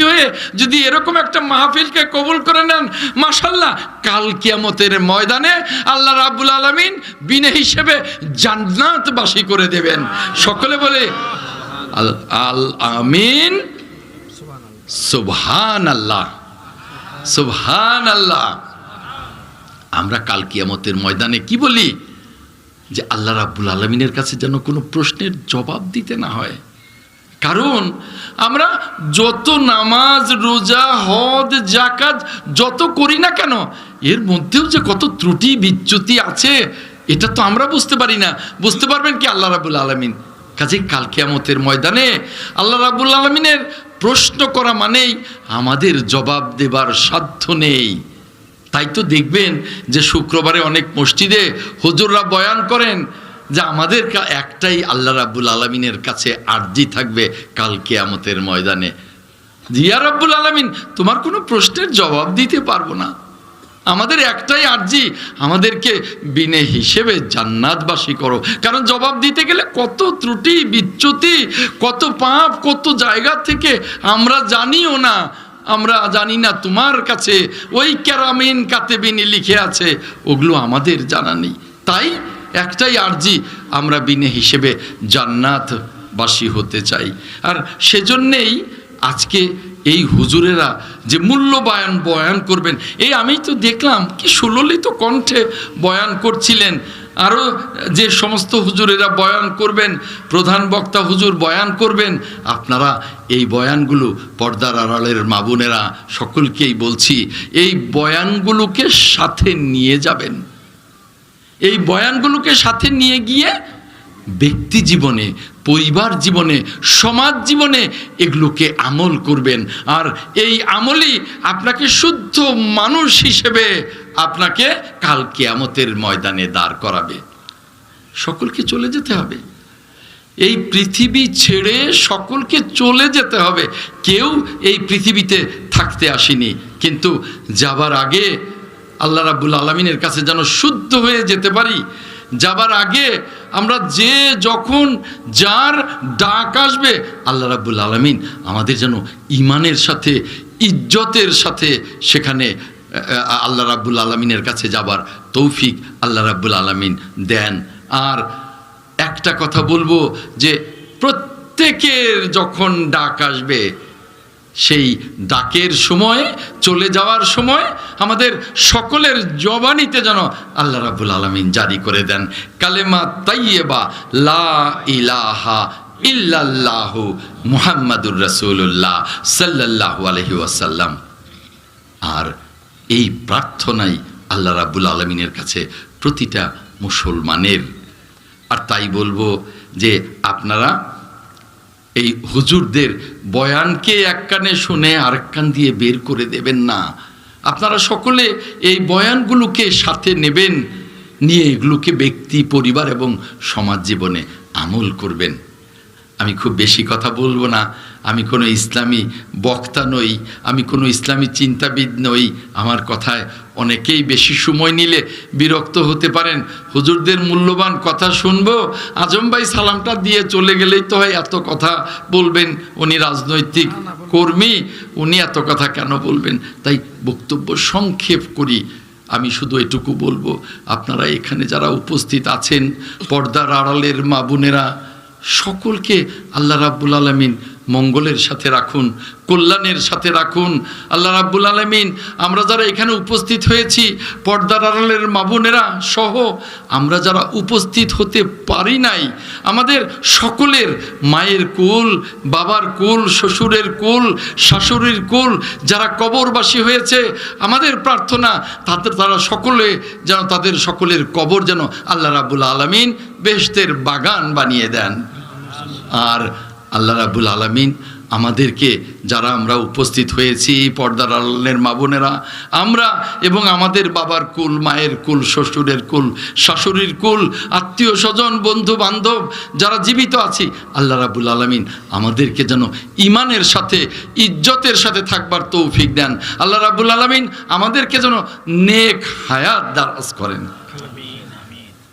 হয়ে যদি এরকম একটা মাহফিলকে কবুল করে নেন মাসাল্লাহ কাল কিয়ামতের ময়দানে আল্লাহ রাব্বুল আলামিন বিনে হিসেবে জান্নাতবাসী করে দেবেন। সকলে বলে, আল আল আমিন। সুবহান আল্লাহ সুবহান আল্লাহ আমরা কাল কিয়ামতের ময়দানে কি বলি? যে আল্লাহ রাব্বুল আলমিনের কাছে যেন কোনো প্রশ্নের জবাব দিতে না হয়। কারণ আমরা যত নামাজ, রোজা হদ জাকাত যত করি না কেন, এর মধ্যেও যে কত ত্রুটি, বিচ্যুতি আছে, এটা তো আমরা বুঝতে পারি না। বুঝতে পারবেন কি আল্লাহ রাবুল আলমিন? কাজে কাল কিয়ামতের ময়দানে আল্লাহ রাবুল আলমিনের প্রশ্ন করা মানেই আমাদের জবাব দেবার সাধ্য নেই। তাই তো দেখবেন যে শুক্রবারে অনেক মসজিদে হুজুররা বয়ান করেন যে আমাদের একটাই আল্লাহ রাব্বুল আলমিনের কাছে আর্জি থাকবে কাল কেয়ামতের ময়দানে। জিয়া রাব্বুল আলমিন, তোমার কোনো প্রশ্নের জবাব দিতে পারব না। আমাদের একটাই আর্জি, আমাদেরকে বিনে হিসেবে জান্নাতবাসী করো। কারণ জবাব দিতে গেলে কত ত্রুটি, বিচ্যুতি, কত পাপ, কত জায়গা থেকে আমরা জানিও না, আমরা জানি না তোমার কাছে। ওই ক্যারামিন কাতেবিনি লিখে আছে, ওগুলো আমাদের জানা নেই। তাই একটাই আর্জি, আমরা বিনে হিসেবে জান্নাতবাসী হতে চাই। আর সেজন্যেই আজকে এই হুজুরেরা যে মূল্যবায়ন বয়ান করবেন, এই আমি তো দেখলাম কি সুললিত কণ্ঠে বয়ান করছিলেন। আরও যে সমস্ত হুজুরেরা বয়ান করবেন, প্রধান বক্তা হুজুর বয়ান করবেন, আপনারা এই বয়ানগুলো পর্দার আড়ালের মা বোনেরা সকলকেই বলছি, এই বয়ানগুলোকে সাথে নিয়ে যাবেন। এই বয়ানগুলোকে সাথে নিয়ে গিয়ে ব্যক্তি জীবনে, পরিবার জীবনে, সমাজ জীবনে এগুলোকে আমল করবেন। আর এই আমলই আপনাকে শুদ্ধ মানুষ হিসেবে আপনাকে কাল কেয়ামতের ময়দানে দাঁড় করাবে। সকলকে চলে যেতে হবে। এই পৃথিবী ছেড়ে সকলকে চলে যেতে হবে। কেউ এই পৃথিবীতে থাকতে আসেনি। কিন্তু যাবার আগে আল্লাহ রাব্বুল আলমিনের কাছে যেন শুদ্ধ হয়ে যেতে পারি। যাবার আগে আমরা যে যখন যার ডাক আসবে, আল্লাহ রাব্বুল আলমিন আমাদের যেন ইমানের সাথে, ইজ্জতের সাথে সেখানে আল্লাহ রাব্বুল আলমিনের কাছে যাবার তৌফিক আল্লাহ রাব্বুল আলমিন দেন। আর একটা কথা বলব যে, প্রত্যেকের যখন ডাক আসবে সেই ডাকের সময়, চলে যাওয়ার সময়, আমাদের সকলের জবানিতে যেন আল্লাহ রাবুল আলমিন জারি করে দেন। কালেমা তাইয়েবা লা ইলাহা ইল্লাল্লাহু মুহাম্মাদুর রাসূলুল্লাহ সাল্লাল্লাহু আলাইহি ওয়াসাল্লাম। আর এই প্রার্থনাই আল্লাহ রাব্বুল আলমিনের কাছে প্রতিটা মুসলমানের। আর তাই বলব যে আপনারা এই হুজুরদের বয়ানকে এক কানে শুনে আরেক কান দিয়ে বের করে দেবেন না। আপনারা সকলে এই বয়ানগুলোকে সাথে নেবেন, নিয়ে এগুলোকে ব্যক্তি, পরিবার এবং সমাজ জীবনে আমল করবেন। আমি খুব বেশি কথা বলব না। আমি কোনো ইসলামী বক্তা নই, আমি কোনো ইসলামী চিন্তাবিদ নই। আমার কথায় অনেকেই বেশি সময় নিলে বিরক্ত হতে পারেন। হুজুরদের মূল্যবান কথা শুনব, আজম ভাই সালামটা দিয়ে চলে গেলেই তো হয় এত কথা বলবেন। উনি রাজনৈতিক কর্মী, উনি এত কথা কেন বলবেন? তাই বক্তব্য সংক্ষেপ করি। আমি শুধু এটুকু বলব, আপনারা এখানে যারা উপস্থিত আছেন, পর্দার আড়ালের মা বোনেরা, সকলকে আল্লাহ রাব্বুল আলমিন মঙ্গলের সাথে রাখুন, কল্যাণের সাথে রাখুন। আল্লাহ রাব্বুল আলমিন, আমরা যারা এখানে উপস্থিত হয়েছি, পর্দার আড়ালের মাবুনেরা সহ, আমরা যারা উপস্থিত হতে পারি নাই, আমাদের সকলের মায়ের কুল, বাবার কুল, শ্বশুরের কুল, শাশুড়ির কুল, যারা কবরবাসী হয়েছে, আমাদের প্রার্থনা তাদের তারা সকলে যেন তাদের সকলের কবর যেন আল্লাহ রাব্বুল আলমিন বেহেশতের বাগান বানিয়ে দেন। আর আল্লাহ রাবুল আলমিন আমাদেরকে, যারা আমরা উপস্থিত হয়েছি, পর্দার আল্লের মা বোনেরা, আমরা এবং আমাদের বাবার কুল, মায়ের কুল, শ্বশুরের কুল, শাশুড়ির কুল, আত্মীয় স্বজন বন্ধু বান্ধব যারা জীবিত আছি, আল্লাহ রাবুল আলমিন আমাদেরকে যেন ইমানের সাথে, ইজ্জতের সাথে থাকবার তৌফিক দেন। আল্লাহ রাবুল আলমিন আমাদেরকে যেন নেক হায়াত দারাজ করেন।